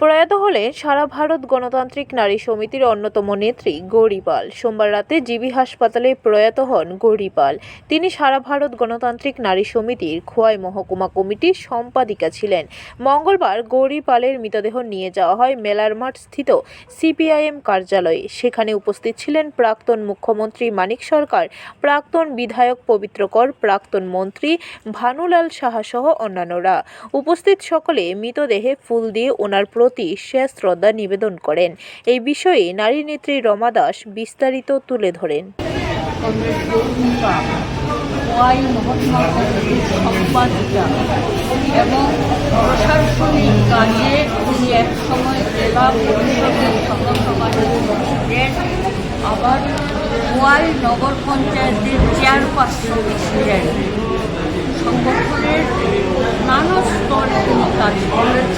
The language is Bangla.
প্রয়াত হলেন সারা ভারত গণতান্ত্রিক নারী সমিতির অন্যতম নেত্রী গৌরীপাল। সোমবার রাতে জিবি হাসপাতালে প্রয়াত হন গৌরীপাল। তিনি সারা ভারত গণতান্ত্রিক নারী সমিতির খোয়াই মহকুমা কমিটির সম্পাদিকা ছিলেন। মঙ্গলবার গৌরীপালের মৃতদেহ নিয়ে যাওয়া হয় মেলার মাঠ স্থিত সিপিআইএম কার্যালয়ে। সেখানে উপস্থিত ছিলেন প্রাক্তন মুখ্যমন্ত্রী মানিক সরকার, প্রাক্তন বিধায়ক পবিত্র কর, প্রাক্তন মন্ত্রী ভানুলাল সাহা সহ অন্যান্যরা। উপস্থিত সকলে মৃতদেহে ফুল দিয়ে ওনার প্রতি শেষ শ্রদ্ধা নিবেদন করেন। এই বিষয়ে নারী নেত্রী রমা দাস বিস্তারিত তুলে ধরেন। এবং প্রশাসনিক কাজে উনি এক সময় জেলা পরিষদের ছিলেন আবার ওয়াই নগর পঞ্চায়েতের চেয়ারপারসন ছিলেন সংগঠনের নানা স্তরে তিনি কাজ করেছেন।